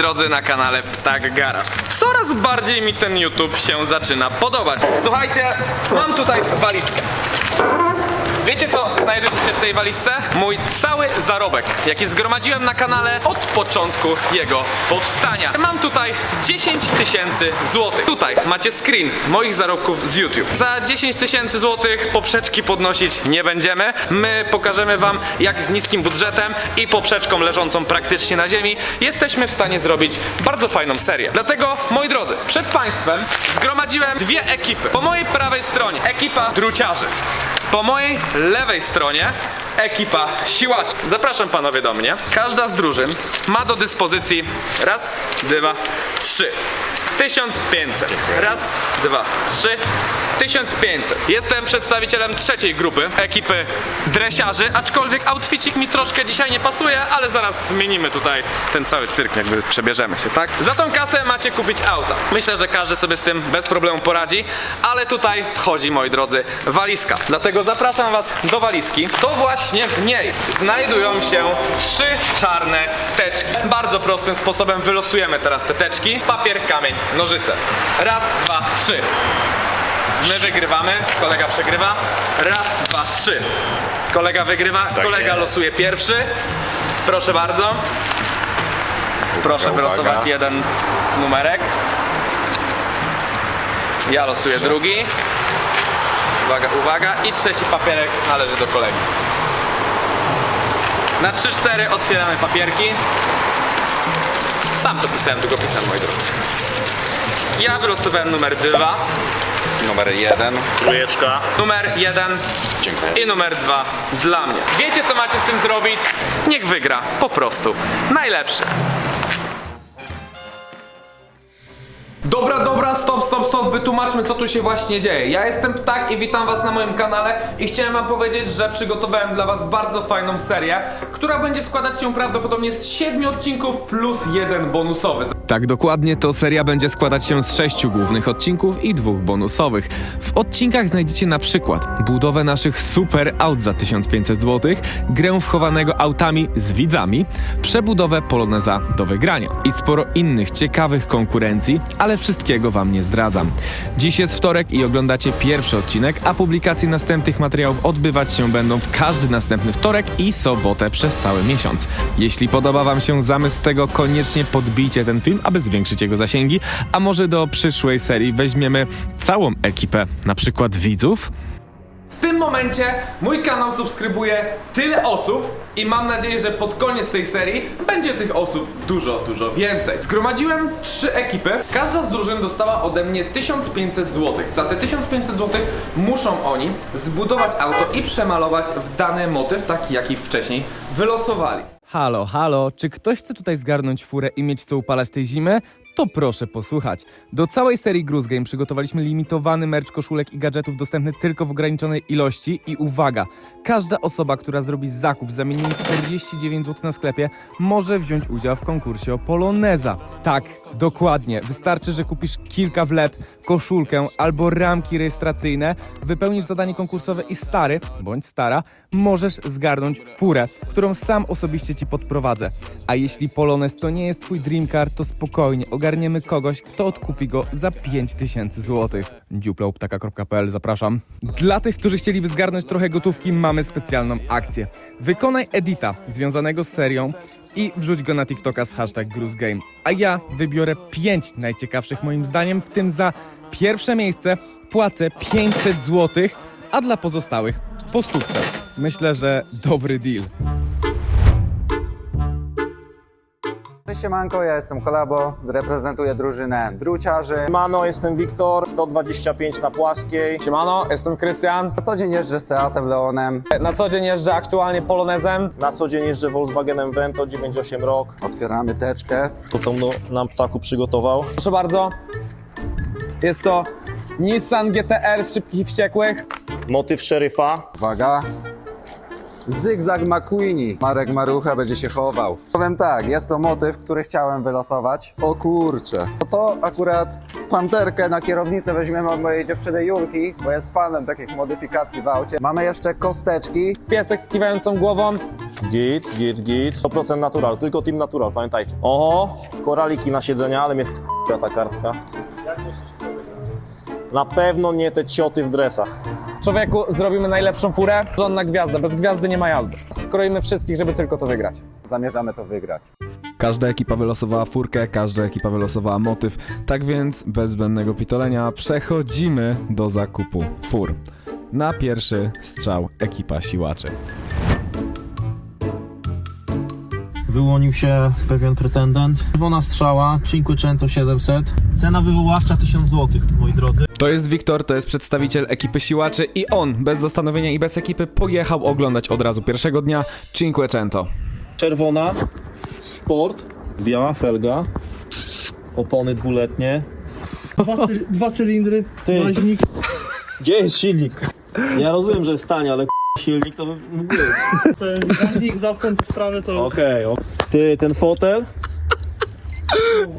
drodzy, na kanale Ptak Garaż. Coraz bardziej mi ten YouTube się zaczyna podobać. Słuchajcie, mam tutaj walizkę. Wiecie co znajduje się w tej walizce? Mój cały zarobek, jaki zgromadziłem na kanale od początku jego powstania. Mam tutaj 10 tysięcy złotych. Tutaj macie screen moich zarobków z YouTube. Za 10 tysięcy złotych poprzeczki podnosić nie będziemy. My pokażemy wam, jak z niskim budżetem i poprzeczką leżącą praktycznie na ziemi jesteśmy w stanie zrobić bardzo fajną serię. Dlatego, moi drodzy, przed państwem zgromadziłem dwie ekipy. Po mojej prawej stronie ekipa druciarzy. Po mojej lewej stronie ekipa siłaczy. Zapraszam panowie do mnie. Każda z drużyn ma do dyspozycji raz, dwa, trzy. 1500. Raz, dwa, trzy. 1500. Jestem przedstawicielem trzeciej grupy, ekipy dresiarzy, aczkolwiek outficik mi troszkę dzisiaj nie pasuje, ale zaraz zmienimy tutaj ten cały cyrk, jakby przebierzemy się, tak? Za tą kasę macie kupić auta. Myślę, że każdy sobie z tym bez problemu poradzi, ale tutaj wchodzi, moi drodzy, walizka. Dlatego zapraszam was do walizki. To właśnie w niej znajdują się trzy czarne teczki. Bardzo prostym sposobem wylosujemy teraz te teczki. Papier, kamień, nożyce. Raz, dwa, trzy. My wygrywamy, kolega przegrywa. Raz, dwa, trzy. Kolega wygrywa, kolega jest. losuje pierwszy. Proszę bardzo. Proszę Uwaga. wylosować jeden numerek. Ja losuję drugi. Uwaga, uwaga. I trzeci papierek należy do kolegi. Na 3-4 otwieramy papierki. Sam to pisałem długopisem, moi drodzy. Ja wylosowałem numer 2, Numer jeden. Trójeczka. numer 1 Dziękuję. i numer 2 dla mnie. Wiecie co macie z tym zrobić? Niech wygra, po prostu. Najlepszy. Dobra, dobra, stop, stop, stop, wytłumaczmy co tu się właśnie dzieje. Ja jestem Ptak i witam was na moim kanale i chciałem wam powiedzieć, że przygotowałem dla was bardzo fajną serię, która będzie składać się prawdopodobnie z 7 odcinków plus jeden bonusowy. Tak dokładnie, to seria będzie składać się z sześciu głównych odcinków i dwóch bonusowych. W odcinkach znajdziecie na przykład budowę naszych super aut za 1500 zł, grę wchowanego autami z widzami, przebudowę Poloneza do wygrania i sporo innych ciekawych konkurencji, ale wszystkiego wam nie zdradzam. Dziś jest wtorek i oglądacie pierwszy odcinek, a publikacje następnych materiałów odbywać się będą w każdy następny wtorek i sobotę przez cały miesiąc. Jeśli podoba wam się zamysł tego, koniecznie podbijcie ten film, aby zwiększyć jego zasięgi, a może do przyszłej serii weźmiemy całą ekipę, na przykład widzów? W tym momencie mój kanał subskrybuje tyle osób i mam nadzieję, że pod koniec tej serii będzie tych osób dużo, dużo więcej. Zgromadziłem trzy ekipy. Każda z drużyn dostała ode mnie 1500 zł. Za te 1500 zł muszą oni zbudować auto i przemalować w dany motyw, taki jaki wcześniej wylosowali. Halo, halo, czy ktoś chce tutaj zgarnąć furę i mieć co upalać tej zimy? To proszę posłuchać. Do całej serii Gruz Game przygotowaliśmy limitowany merch koszulek i gadżetów dostępny tylko w ograniczonej ilości i uwaga, każda osoba, która zrobi zakup za minimum 49 zł na sklepie może wziąć udział w konkursie o Poloneza. Tak, dokładnie. Wystarczy, że kupisz kilka wlep, koszulkę albo ramki rejestracyjne, wypełnisz zadanie konkursowe i stary, bądź stara, możesz zgarnąć furę, którą sam osobiście ci podprowadzę. A jeśli Polonez to nie jest twój dream car, to spokojnie, ogarniemy kogoś, kto odkupi go za 5000 zł. dziuplauptaka.pl zapraszam. Dla tych, którzy chcieliby zgarnąć trochę gotówki, mamy specjalną akcję. Wykonaj edita związanego z serią i wrzuć go na TikToka z hashtag GruzGame. A ja wybiorę 5 najciekawszych moim zdaniem, w tym za pierwsze miejsce płacę 500 zł, a dla pozostałych po stówce. Myślę, że dobry deal. Cześć Siemanko, ja jestem Kolabo, reprezentuję drużynę druciarzy. Mano, jestem Wiktor, 125 na płaskiej. Siemano, jestem Krystian. Na co dzień jeżdżę z Seatem Leonem, Na co dzień jeżdżę aktualnie Polonezem. Na co dzień jeżdżę Volkswagenem Vento 98 rok. otwieramy teczkę. To co mno- nam ptaku przygotował. Proszę bardzo. Jest to Nissan GTR z szybkich i wściekłych. Motyw szeryfa. Uwaga. Zygzak McQueenie. Marek Marucha będzie się chował. Powiem tak, jest to motyw, który chciałem wylosować. O kurcze. To akurat panterkę na kierownicę weźmiemy od mojej dziewczyny Julki, bo jest fanem takich modyfikacji w aucie. Mamy jeszcze kosteczki. Piesek z kiwającą głową. Git, git, git. 100% natural, tylko team natural, pamiętajcie. Oho, koraliki na siedzenia, ale mnie wkurza ta kartka. Na pewno nie te cioty w dresach. Człowieku, zrobimy najlepszą furę. Żadna gwiazda, bez gwiazdy nie ma jazdy. Skroimy wszystkich, żeby tylko to wygrać. Zamierzamy to wygrać. Każda ekipa wylosowała furkę, każda ekipa wylosowała motyw, tak więc bez zbędnego pitolenia przechodzimy do zakupu fur. Na pierwszy strzał ekipa siłaczy. Wyłonił się pewien pretendent. Czerwona strzała, Cinquecento 700. Cena wywoławcza 1000 zł, moi drodzy. To jest Wiktor, to jest przedstawiciel ekipy siłaczy i on, bez zastanowienia i bez ekipy, pojechał oglądać od razu pierwszego dnia Cinquecento. Czerwona, sport, biała felga, opony dwuletnie. Dwa, dwa cylindry, Ty. baźnik. Gdzie jest silnik? Ja rozumiem, że jest tanie, ale silnik to by mógł być. Ten baźnik zamknął tę sprawę, to Okej, ok. Ty, ten fotel?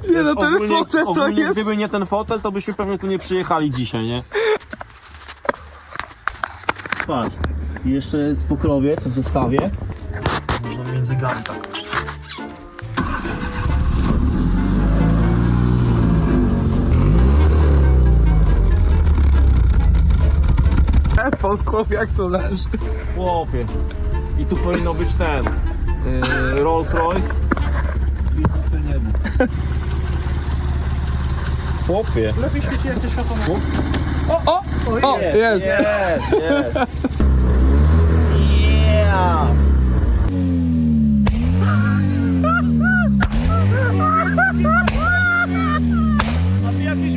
Nie no, ten ogólnie, fotel to ogólnie, jest... Gdyby nie ten fotel, to byśmy pewnie tu nie przyjechali dzisiaj, nie? Patrz, i jeszcze jest pokrowiec w zestawie. Można między gami tak. Jak to leży. Chłopie. I tu powinno być ten yy, Rolls Royce. I pusty niebo. Chłopie. lepiej świeci te światło O, jest! Jest, jest. Yeah. A ty jakiś?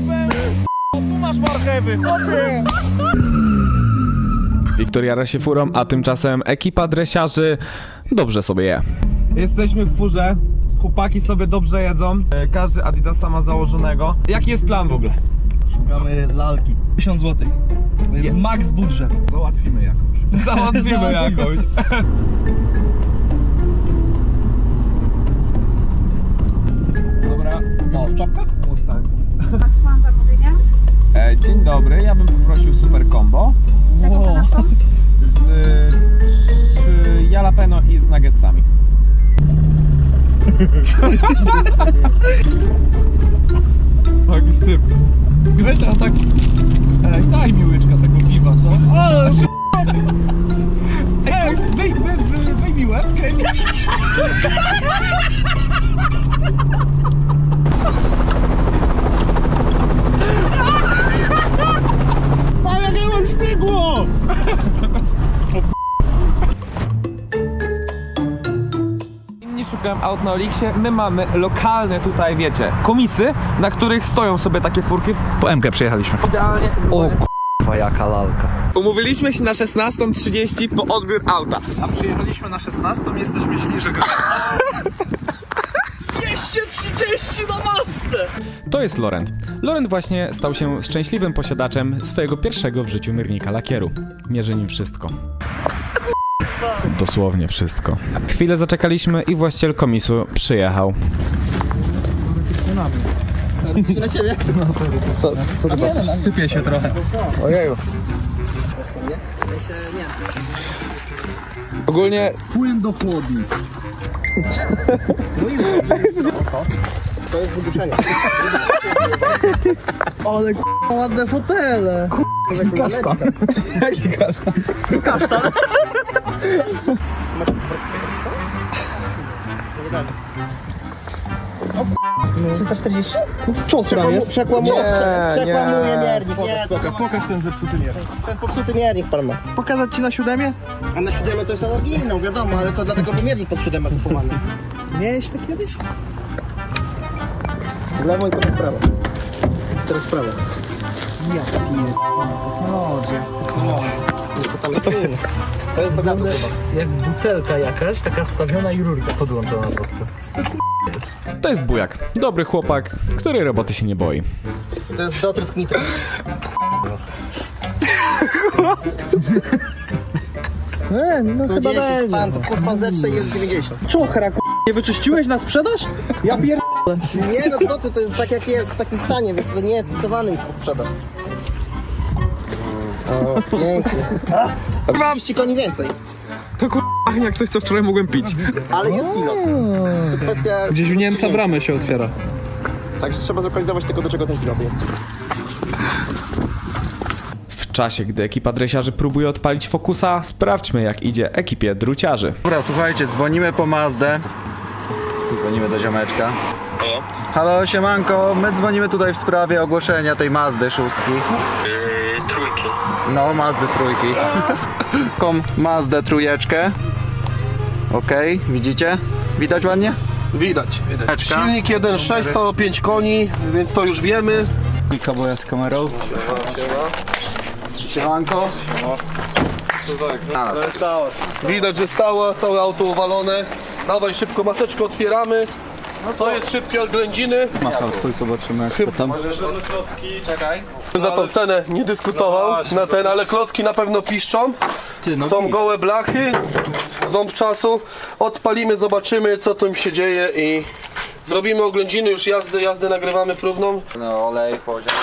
O, tu masz marchewy, chłopie. Wiktor jara się furą, a tymczasem ekipa dresiarzy dobrze sobie je. Jesteśmy w furze, chłopaki sobie dobrze jedzą, e, każdy Adidasa ma założonego. Jaki jest plan w ogóle? Szukamy lalki. 1000 zł. To jest max budżet. Załatwimy jakąś. Dobra, No, w czapkach? Mustang. Mam zamówienie. E, dzień dobry, ja bym poprosił super combo Z y, jalapeno i z nuggetsami. Jakiś typ. Tak... Ej, daj mi łyczka tego piwa, co? O, Ej, wyj, wyj, wyj, wyjmij łebkę. A Szukają aut na Olixie, my mamy lokalne tutaj, wiecie, komisy, na których stoją sobie takie furki. Po MK przyjechaliśmy. Idealnie. O k***a, jaka lalka. Umówiliśmy się na 16.30 po odbiór auta. A przyjechaliśmy na 16, jesteśmy źli, że 230 na masce! To jest Laurent. Laurent właśnie stał się szczęśliwym posiadaczem swojego pierwszego w życiu miernika lakieru. Mierzy nim wszystko. Dosłownie wszystko. Chwilę zaczekaliśmy i właściciel komisu przyjechał. Sypie się trochę. Ogólnie Płyn do chłodnic. To jest wyduszenie. Ale k***a, ładne fotele. Kasztan. Jaki kasztan? Kasztan. Co tam jest? Przekłamuje, przekłamuje nie. miernik. Nie, to, Pokaż ten zepsuty mier. to jest popsuty miernik pan ma. Pokazać ci na siódemie? A na siódemę to jest oryginał, wiadomo, ale to dlatego, że miernik pod siódemę kupowany. Miałeś to kiedyś? W lewo i potem w prawo. Teraz w prawo. No, Nie, to tam jest minus. To jest do gazu chyba. Jak butelka jakaś, taka wstawiona i rurka podłączona pod to. to jest bujak. Dobry chłopak, który roboty się nie boi. To jest do trysknitra. E, no chyba 110, będzie. pan, to kurs pan zetrze i jest 90. Czochra, k***, nie wyczyściłeś na sprzedaż? Ja pier... Nie no co ty, to jest tak jak jest, w takim stanie, wiesz, to nie jest picowany już pod sprzedaż. O, pięknie. 30 koni więcej. To kurwa jak coś, co wczoraj mogłem pić. Ale jest pilot. To kwestia... Gdzieś u Niemca bramę się otwiera. Także trzeba zlokalizować tylko do czego ten pilot jest. W czasie, gdy ekipa dresiarzy próbuje odpalić fokusa, sprawdźmy jak idzie ekipie druciarzy. Dobra, słuchajcie, dzwonimy po Mazdę. Dzwonimy do ziomeczka. Halo? Halo, siemanko, my dzwonimy tutaj w sprawie ogłoszenia tej Mazdy szóstki. Trójki. No, Mazdy trójki. Kom Mazdę trójeczkę. Okej, widzicie? Widać ładnie? Widać. Silnik 1.6, 105 koni, więc to już wiemy. Kilka boja z kamerą. Siemanko. Widać, że stała, całe auto uwalone. Dawaj szybko maseczkę otwieramy. To jest szybkie od ględziny. Machał twój, zobaczymy jak to tam. Za tą cenę nie dyskutował na ten, ale klocki na pewno piszczą. Są gołe blachy, ząb czasu. Odpalimy, zobaczymy co tam się dzieje i zrobimy oględziny, już jazdy, jazdy nagrywamy próbną. No, olej, poziom.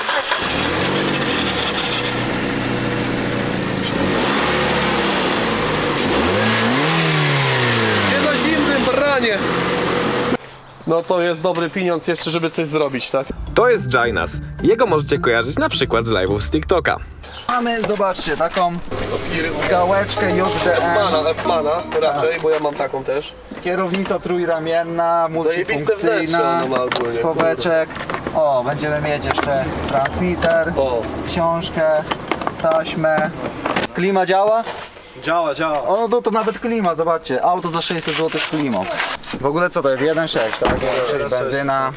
Nie na zimnym branie. No to jest dobry pieniądz jeszcze, żeby coś zrobić, tak? To jest Jainas. Jego możecie kojarzyć na przykład z live'ów z TikToka. Mamy, zobaczcie, taką gałeczkę JDM. Mana, F-mana raczej, bo ja mam taką też. Kierownica trójramienna, Zajebiste wnętrze multifunkcyjna, ono ma ogólnie. schoweczek. O, będziemy mieć jeszcze transmitter, O, książkę, taśmę. Klima działa? działa, działa. O, no to nawet klima, zobaczcie. Auto za 600 zł z klimą. W ogóle co to jest? 1.6, tak? 1.6 benzyna.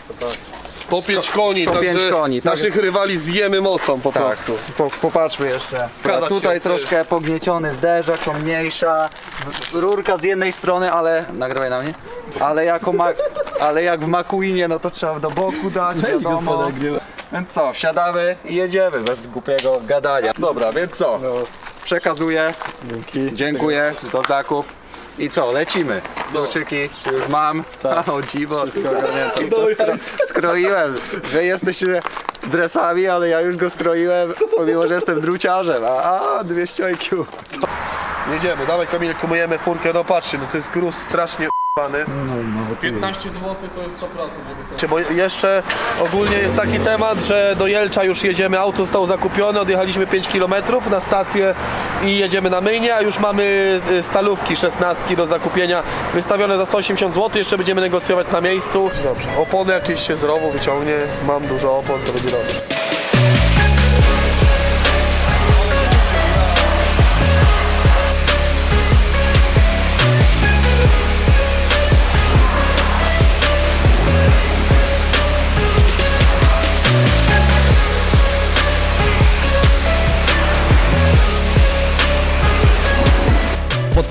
105 koni, 105 także koni, tak. naszych rywali zjemy mocą po Tak, prostu. po, popatrzmy jeszcze. Zgadza tutaj się. troszkę pognieciony zderzak, to mniejsza. Rurka z jednej strony, ale... Nagrywaj na mnie. Ale, jako ma, ale jak w McQueenie, no to trzeba do boku dać, wiadomo. Więc co, wsiadamy i jedziemy bez głupiego gadania. Dobra, więc co? Przekazuję. Dziękuję za zakup. I co, lecimy. Kluczyki już mam. Tak. O dziwo. Wszystko ogarnięte. Skroiłem. Wy jesteście dresami, ale ja już go skroiłem, pomimo że jestem druciarzem. A, a 200 IQ. Jedziemy, dawaj Kamilku, myjemy furkę, no patrzcie, no to jest gruz strasznie u***ny. 15 zł to jest 100%, żeby to... Bo jeszcze ogólnie jest taki temat, że do Jelcza już jedziemy, auto zostało zakupione, odjechaliśmy 5 km na stację i jedziemy na myjnie, a już mamy y, stalówki 16 do zakupienia wystawione za 180 zł, jeszcze będziemy negocjować na miejscu. Dobrze, opony jakieś się z rowu wyciągnie, mam dużo opon, to będzie dobrze.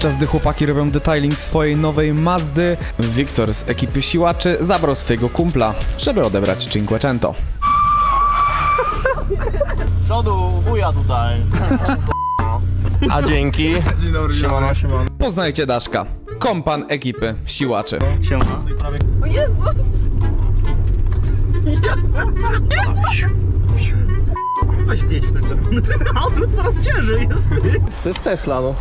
Podczas gdy chłopaki robią detailing swojej nowej Mazdy, Wiktor z ekipy siłaczy zabrał swojego kumpla, żeby odebrać Cinquecento. Z przodu wuja tutaj. A dzięki. Dzień dobry, siemano, siemano. Poznajcie Daszka, kompan ekipy siłaczy. To jest Tesla, no.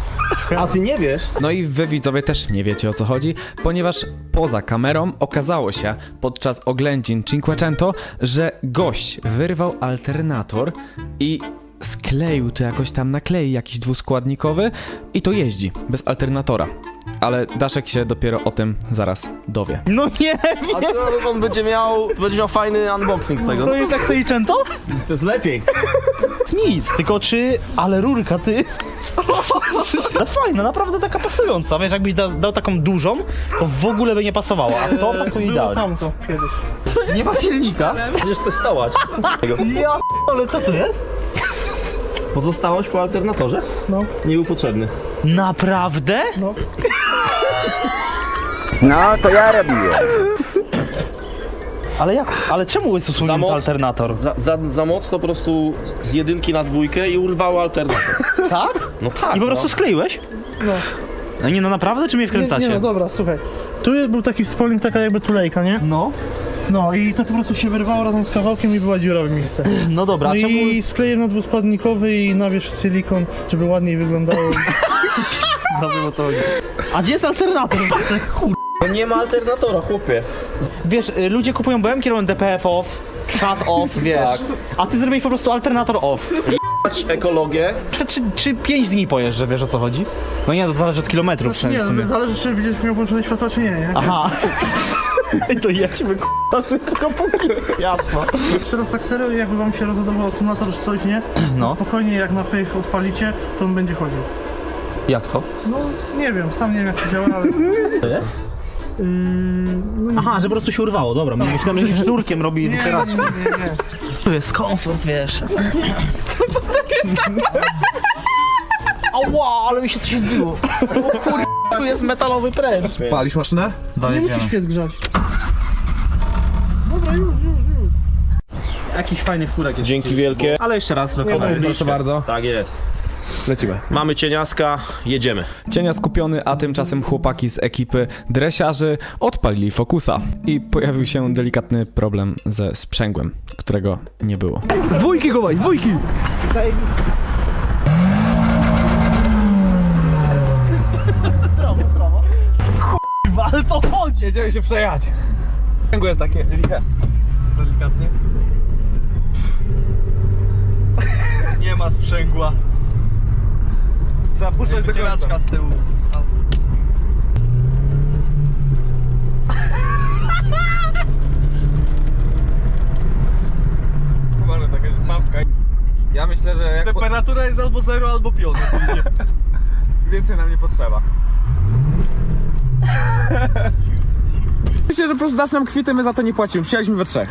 A ty nie wiesz? No i wy widzowie też nie wiecie o co chodzi, ponieważ poza kamerą okazało się podczas oględzin Cinquecento, że gość wyrwał alternator i skleił to jakoś tam na klej jakiś dwuskładnikowy i to jeździ bez alternatora. Ale Daszek się dopiero o tym zaraz dowie. No nie A to on będzie miał, będzie miał fajny unboxing tego. To jest jak Seicento? To jest lepiej. Nic, tylko czy... Ale rurka, ty... Ale fajna, naprawdę taka pasująca. Wiesz, jakbyś da, dał taką dużą, to w ogóle by nie pasowała, a to pasuje idealnie. Tamto kiedyś. Nie ma silnika? Będziesz testować. Ja ale co to jest? Pozostałość po alternatorze? No. Nie był potrzebny. Naprawdę? No. No, to ja robiłem. Ale jak? Ale czemu jest usunięty moc- alternator? Za, za, za mocno po prostu z jedynki na dwójkę i urwało alternator. Tak? No tak. I po prostu skleiłeś? No. No nie, no naprawdę, czy mnie wkręcacie? Nie no dobra, słuchaj. Tu jest- był taki wspólnik, taka jakby tulejka, nie? No. No i to po prostu się wyrwało razem z kawałkiem i była dziura w miejsce. No dobra, No a czemu... i sklejem na dwuskładnikowy i nawierzch silikon, żeby ładniej wyglądało. No wiem o co chodzi. A gdzie jest alternator? Chuj. No nie ma alternatora, chłopie. Wiesz, y, ludzie kupują BM, robią DPF off, cut off, wiesz. A ty zrobiłeś po prostu alternator off. Ekologię. Czy, czy, czy 5 dni pojeżdżę, wiesz o co chodzi? No nie, to zależy od kilometrów w sensie w sumie. zależy czy będziesz miał włączone światła czy nie, nie? Aha. I to jedźmy k***a szybko póki jasno. Teraz tak serio, jakby wam się rozładował akumulator czy coś, nie? No. Spokojnie jak na pych odpalicie, to on będzie chodził. Jak to? No nie wiem, sam nie wiem jak to działa, ale... Aha, że po prostu się urwało, dobra. Myślałem, że się sznurkiem robi Nie, wycieraczkę. nie, nie, nie. Tu jest komfort, wiesz. Ała, ale mi się coś zbiło. O kur... Tu jest metalowy pręż. Palisz maszynę? Nie musisz się zgrzać. Dobra, już, już, już. Jakiś fajny furek jest. Dzięki wielkie. Ale jeszcze raz do kamery. Proszę bardzo. Tak jest. Lecimy. Mamy cieniaska, jedziemy. Cienia skupiony, a tymczasem chłopaki z ekipy dresiarzy odpalili fokusa. I pojawił się delikatny problem ze sprzęgłem, którego nie było. Z dwójki go weź, z dwójki! Kurwa, ale to chodzi! Jedziemy się przejechać. Sprzęgło jest takie. Delikatnie. Nie ma sprzęgła. Trzeba puszczać do końca. z tyłu. Uważaj, taka jest mapka. Ja myślę, że jak po... Temperatura jest albo 0, albo 5. więcej nam nie potrzeba. Myślę, że po prostu dasz nam kwity, my za to nie płacimy. Przyjechaliśmy we trzech.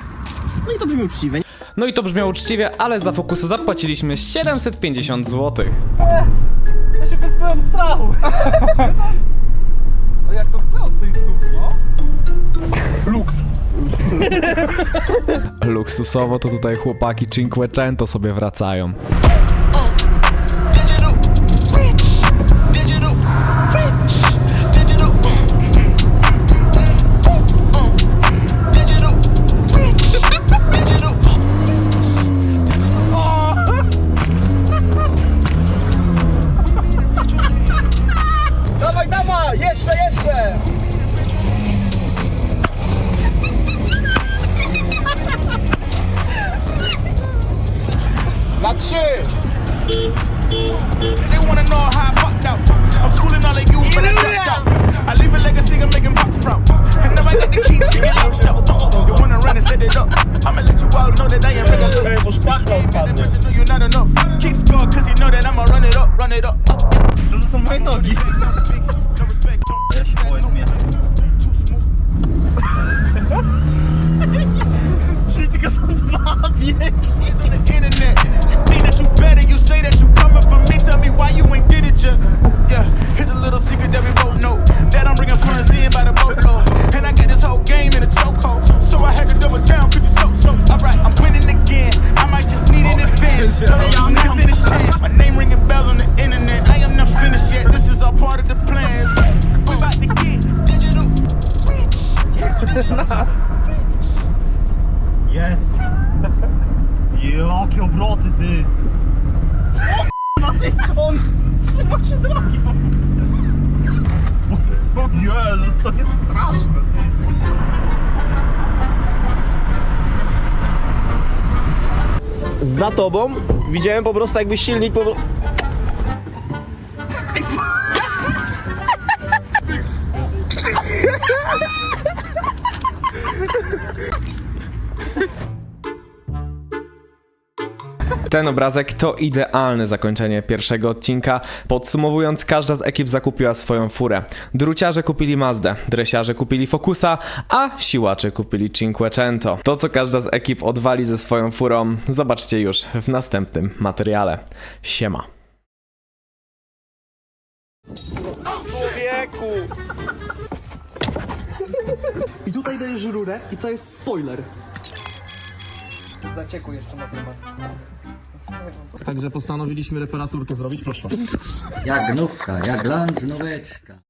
No i to brzmi uczciwe, nie? No i to brzmiało uczciwie, ale za fokusy zapłaciliśmy 750 zł. Się wyzbyłem strachu. No jak to chce od tej stówy, no? Luks. Luksusowo to tutaj chłopaki Cinquecento sobie wracają. Jest. Jakie obroty, ty. O na tej kon. Trzyma się drogi. O Jezus, to jest straszne. Za tobą widziałem po prostu jakby silnik po Ten obrazek to idealne zakończenie pierwszego odcinka. Podsumowując, każda z ekip zakupiła swoją furę. Druciarze kupili Mazdę, dresiarze kupili Focusa, a siłacze kupili Cinquecento. To, co każda z ekip odwali ze swoją furą, zobaczcie już w następnym materiale. Siema. I tutaj dajesz rurę i to jest spoiler. Także postanowiliśmy reparaturkę zrobić, proszę. Jak gnówka, jak glanc nóweczka.